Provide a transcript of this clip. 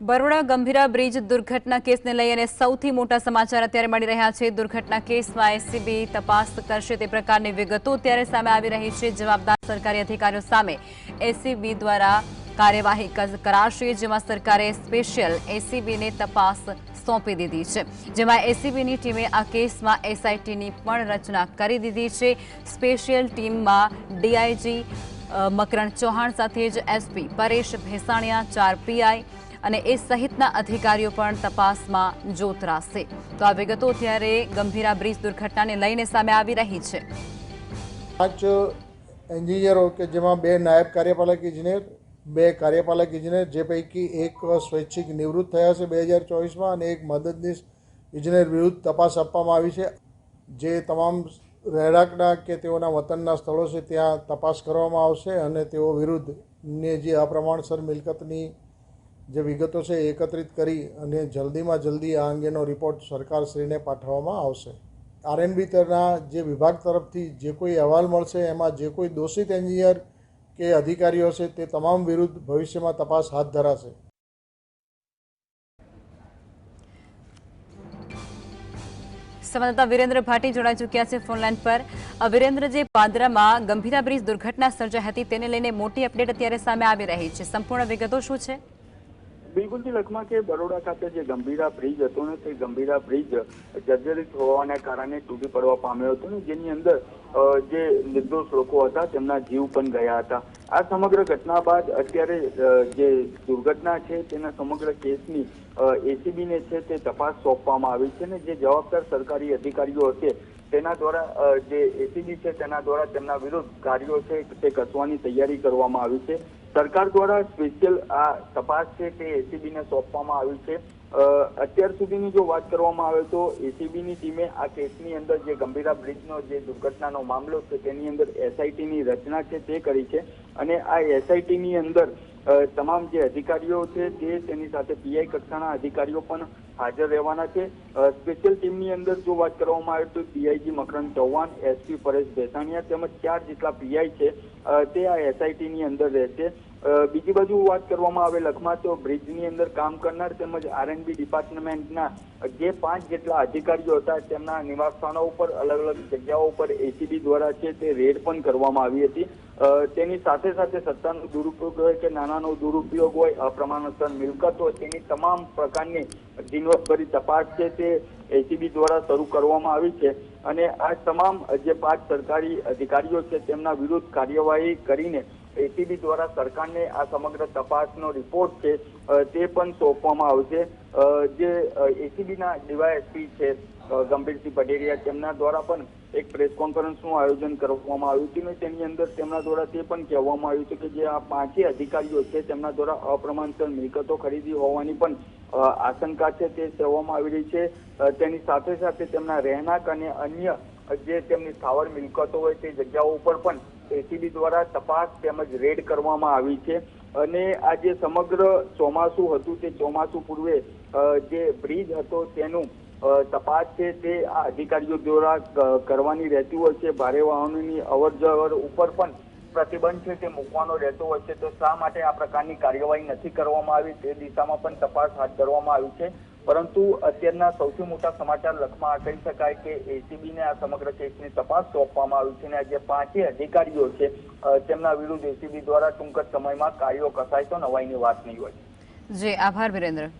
Baroda Gambhira bridge દુર્ઘટના કેસને લઈ અને સૌથી મોટા સમાચાર અત્યારે મળી રહ્યા છે. દુર્ઘટના કેસમાં એસીબી તપાસ કરશે તે પ્રકારની વિગતો અત્યારે સામે આવી રહી છે. જવાબદાર સરકારી અધિકારીઓ સામે એસીબી દ્વારા કાર્યવાહી કરાશે, જેમાં સરકારે સ્પેશિયલ એસીબીને તપાસ સોંપી દીધી છે. જેમાં એસીબીની ટીમે આ કેસમાં એસઆઈટીની પણ રચના કરી દીધી છે. સ્પેશિયલ ટીમમાં ડીઆઈજી મકરણ ચૌહાણ સાથે જ એસપી પરેશ ભેસાણિયા, ચાર પીઆઈ અને એ સહિતના અધિકારીઓ પણ તપાસમાં જોતરાશે. તો આ વિગતો ત્યારે ગંભીરા બ્રિજ દુર્ઘટનાને લઈને સામે આવી રહી છે. પાંચ એન્જિનિયરો કે જેમાં બે નાયબ કાર્યપાલક ઇજનેર, બે કાર્યપાલક ઇજનેર, જે પૈકી એક સ્વૈચ્છિક નિવૃત્ત થયા છે બે હજાર ચોવીસમાં અને એક મદદનીશ ઇજનેર વિરુદ્ધ તપાસ આપવામાં આવી છે. જે તમામ રહેણાંકના કે તેઓના વતનના સ્થળો છે ત્યાં તપાસ કરવામાં આવશે અને તેઓ વિરુદ્ધને જે અપ્રમાણસર મિલકતની જે વિગતો છે એકત્રિત કરી અને જલ્દીમાં જલ્દી આ અંગેનો રિપોર્ટ સરકારશ્રીને પાઠવવામાં આવશે. આરએનબી તરના જે વિભાગ તરફથી જે કોઈ અહેવાલ મળશે, એમાં જે કોઈ દોષિત એન્જિનિયર કે અધિકારીઓ છે તે તમામ વિરુદ્ધ ભવિષ્યમાં તપાસ હાથ ધરાશે. સંવાદદાતા વિરેન્દ્ર ભાટી જોડાઈ ચૂક્યા છે ફોનલાઈન પર. વિરેન્દ્ર, જે પાદરામાં ગંભીરા બ્રિજ દુર્ઘટના સર્જાઈ હતી, તેને લઈને મોટી અપડેટ અત્યારે સામે આવી રહી છે. સંપૂર્ણ વિગતો શું છે? બિલકુલથી લખમાં કે બરોડા ખાતે જે ગંભીરા બ્રિજ હતો ને તે ગંભીરા બ્રિજ જર્જરિત હોવાના કારણે તૂટી પડવા પામ્યો હતો ને, જેની અંદર જે નિર્દોષ લોકો હતા તેમના જીવ પણ ગયા હતા. આ સમગ્ર ઘટના બાદ અત્યારે જે દુર્ઘટના છે તેના સમગ્ર કેસની એસીબી ને છે તે તપાસ સોંપવામાં આવી છે ને, જે જવાબદાર સરકારી અધિકારીઓ હશે તેના દ્વારા જે એસીબી છે તેના દ્વારા તેમના વિરુદ્ધ કાર્યો છે તે કસવાની તૈયારી કરવામાં આવી છે. સરકાર દ્વારા સ્પેશિયલ આ તપાસ છે તે એસીબીને સોંપવામાં આવી છે. અત્યાર સુધીની જો વાત કરવામાં આવે તો એસીબીની ટીમે આ કેસની અંદર જે ગંભીરા બ્રિજનો જે દુર્ઘટનાનો મામલો છે તેની અંદર એસઆઈટીની રચના છે તે કરી છે. અને આ એસઆઈટીની અંદર તમામ જે અધિકારીઓ છે તે તેની સાથે પીઆઈ કક્ષાના અધિકારીઓ પણ હાજર રહેવાના છે. સ્પેશિયલ ટીમની અંદર જો વાત કરવામાં આવે તો પીઆઈજી મકરંદ ચૌહાણ, એસપી પરેશ ભેસાણીયા તેમજ ચાર જેટલા પીઆઈ છે. તે આ એસઆઈટી ની અંદર રહેશે. બીજી બાજુ વાત કરવામાં આવે લખમાં, તો બ્રિજની અંદર કામ કરનાર તેમજ આરએનબી ડિપાર્ટમેન્ટના જે પાંચ જેટલા અધિકારીઓ હતા, તેમના નિવાસસ્થાનો ઉપર અલગ અલગ જગ્યાઓ ઉપર એસીબી દ્વારા છે તે રેડ પણ કરવામાં આવી હતી. તેની સાથે સાથે સત્તાનો દુરુપયોગ હોય કે નાનાનો દુરુપયોગ હોય, અપ્રમાણસર મિલકત હોય, તેની તમામ પ્રકારની ઝીણવટભરી તપાસ છે તે એસીબી દ્વારા શરૂ કરવામાં આવી છે. અને આ તમામ જે પાંચ સરકારી અધિકારીઓ છે, તેમના વિરુદ્ધ કાર્યવાહી કરીને એસીબી દ્વારા સરકારને આ સમગ્ર તપાસનો રિપોર્ટ છે તે પણ સોંપવામાં આવશે. જે એસીબીના ડીવાયએસપી છે ગંભીરસિંહ પટેરિયા, તેમના દ્વારા પણ એક પ્રેસ કોન્ફરન્સનું આયોજન કરવામાં આવ્યું હતું અને તેની અંદર તેમના દ્વારા તે પણ કહેવામાં આવ્યું હતું કે જે આ પાંચે અધિકારીઓ છે, તેમના દ્વારા અપ્રમાણસર મિલકતો ખરીદી હોવાની પણ આશંકા છે, તે કહેવામાં આવી રહી છે. તેની સાથે સાથે તેમના રહેણાંક અને અન્ય જે તેમની સ્થાવર મિલકતો હોય તે જગ્યાઓ ઉપર પણ એસીબી દ્વારા તપાસ તેમજ રેડ કરવામાં આવી છે. અને આ જે સમગ્ર ચોમાસું હતું તે ચોમાસું પૂર્વે જે બ્રિજ હતો તેનું તપાસ છે તે આ અધિકારીઓ દ્વારા કરવાની રહેતી હોય છે. ભારે વાહનોની અવર જવર ઉપર પણ પ્રતિબંધ છે તે મૂકવાનો રહેતો હોય છે. તો શા માટે આ પ્રકારની કાર્યવાહી નથી કરવામાં આવી? તે દિશામાં પણ તપાસ હાથ ધરવામાં આવી છે. પરંતુ અત્યારના સૌથી મોટા સમાચાર લખમાં કહી શકાય કે એસીબી ને આ સમગ્ર કેસની તપાસ સોંપવામાં આવી છે અને જે પાંચે અધિકારીઓ છે તેમના વિરુદ્ધ એસીબી દ્વારા ટૂંક જ સમયમાં કાર્યો કસાય તો નવાઈની વાત નહીં હોય. જી, આભાર, વિરેન્દ્ર.